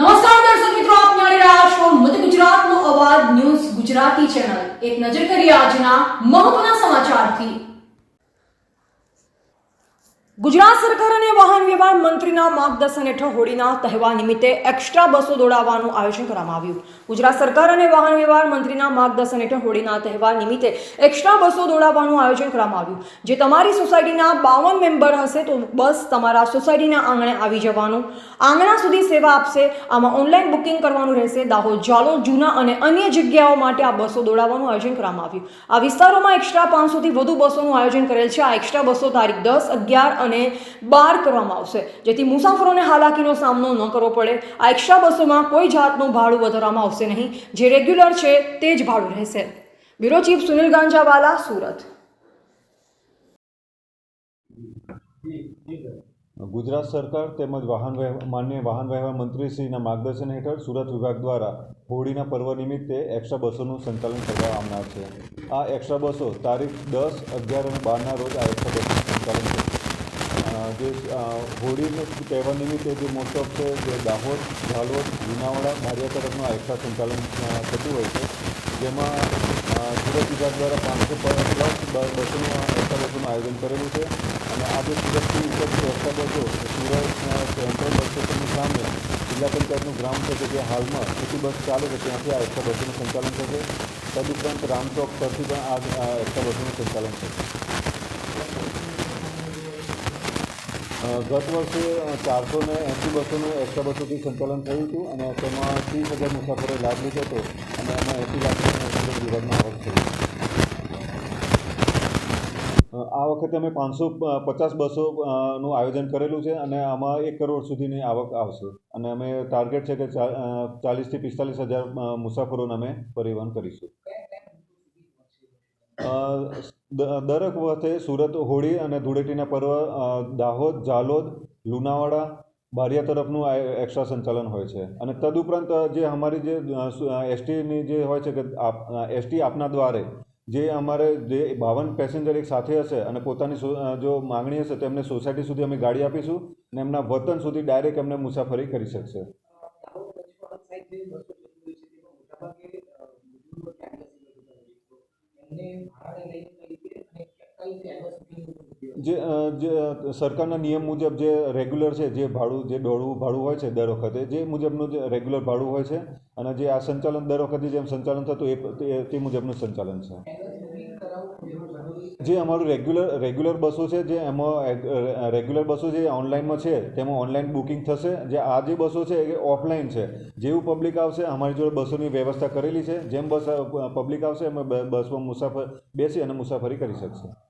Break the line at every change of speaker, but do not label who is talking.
નમસ્કાર દર્શક મિત્રો, આપ નિહાળી રહ્યા છો મધ્ય ગુજરાતનો અવાજ ન્યૂઝ ગુજરાતી ચેનલ. એક નજર કરીએ આજના મહત્વના સમાચારથી. ગુજરાત સરકાર અને વાહન વ્યવહાર મંત્રીના માર્ગદર્શન હેઠળ હોળીના તહેવાર નિમિત્તે એક્સ્ટ્રા બસો દોડાવવાનું આયોજન કરવામાં આવ્યું. ગુજરાત સરકાર અને વાહન વ્યવહાર મંત્રીના માર્ગદર્શન હેઠળ હોળીના તહેવાર નિમિત્તે એક્સ્ટ્રા બસો દોડાવવાનું આયોજન કરવામાં આવ્યું. જે તમારી સોસાયટીના બાવન મેમ્બર હશે તો બસ તમારા સોસાયટીના આંગણે આવી જવાનું. આંગણા સુધી સેવા આપશે. આમાં ઓનલાઈન બુકિંગ કરવાનું રહેશે. દાહોદ જાલો જૂના અને અન્ય જગ્યાઓ માટે આ બસો દોડાવવાનું આયોજન કરવામાં આવ્યું. આ વિસ્તારોમાં એક્સ્ટ્રા પાંચસોથી વધુ બસોનું આયોજન કરેલ છે. આ એક્સ્ટ્રા બસો તારીખ દસ, અગિયાર અને બાર કરવામાં આવશે. જેથી મુસાફરોને હાલાકીનો સામનો ન કરવો પડે. આ એક્સ્ટ્રા બસોમાં કોઈ જાતનું ભાડું વધારવામાં આવશે નહીં. જે રેગ્યુલર છે તે જ ભાડું રહેશે. Bureau chief Sunil Ganjawala Surat.
Gujarat સરકાર તેમજ વાહન વ્યવહાર માન્ય વાહન વ્યવહાર મંત્રીશ્રીના માર્ગદર્શન હેઠળ સુરત વિભાગ દ્વારા હોળીના પર્વ નિમિત્તે એક્સ્ટ્રા બસોનું સંચાલન કરવામાં આવનાર છે આ એક્સ્ટ્રા બસો તારીખ દસ અગિયાર અને બારના રોજ આ એક્સ્ટ્રા અ, જે હોળીનો તહેવાર નિમિત્તે જે મોટો છે, જે દાહોદ, ઝાલોદ, લુણાવાડા, બારિયા તરફનું આ સંચાલન થતું હોય છે. જેમાં સુરત વિભાગ દ્વારા પાંચસો પ્લસ બસોનું એક્સ્ટ્રા બસોનું આયોજન કરેલું છે. અને આજે સુરતની ઉપરથી એક્સ્ટ્રા બસો સુરત સેન્ટ્રલ બસ સ્ટેશનની સામે જિલ્લા પંચાયતનું ગ્રાઉન્ડ છે, કે જે હાલમાં સિટી બસ ચાલે છે, ત્યાંથી આ એક્સ્ટ્રા બસોનું સંચાલન થશે. તદુપરાંત રામચોક પરથી પણ આ એક્સ્ટ્રા બસોનું સંચાલન થશે. ગત વર્ષે ચારસો ને એંસી બસોનું એક્સ્ટ્રા બસોથી સંચાલન થયું હતું અને તેમાં ત્રીસ હજાર મુસાફરોએ લાભ લીધો હતો અને એમાં એંસી લાખ વિભાગમાં આવક થઈ. આ વખતે અમે પાંચસો પચાસ બસો નું આયોજન કરેલું છે અને આમાં એક કરોડ સુધીની આવક આવશે. અને અમે ટાર્ગેટ છે કે ચાલીસથી પિસ્તાલીસ હજાર મુસાફરોને અમે પરિવહન કરીશું. દરેક વખતે સુરત હોળી અને ધૂળેટીના પર્વ દાહોદ જાલોદ લુણાવાડા, બારિયા તરફનું આ એક્સ્ટ્રા સંચાલન હોય છે. અને તદુપરાંત જે અમારી જે એસટીની જે હોય છે કે એસટી આપના દ્વારે, જે અમારે જે બાવન પેસેન્જર એક સાથે હશે અને પોતાની જો માંગણી હશે તો એમને સોસાયટી સુધી અમે ગાડી આપીશું અને એમના વતન સુધી ડાયરેક્ટ એમને મુસાફરી કરી શકશે. જે જે સરકારના નિયમ મુજબ જે રેગ્યુલર છે, જે ભાડું, જે દોડવું, ભાડું હોય છે દર વખતે, જે મુજબનું જે રેગ્યુલર ભાડું હોય છે અને જે આ સંચાલન દર વખતે જેમ સંચાલન થતું એ તે- મુજબનું સંચાલન છે. જે અમારું રેગ્યુલર રેગ્યુલર બસો છે, જે એમાં રેગ્યુલર બસો જે ઓનલાઈનમાં છે, તેમાં ઓનલાઈન બુકિંગ થશે. જે આ જે બસો છે એ ઓફલાઈન છે. જેવું પબ્લિક આવશે, અમારી જોડે બસોની વ્યવસ્થા કરેલી છે. જેમ બસ પબ્લિક આવશે એમાં બસમાં મુસાફર બેસી અને મુસાફરી કરી શકશે.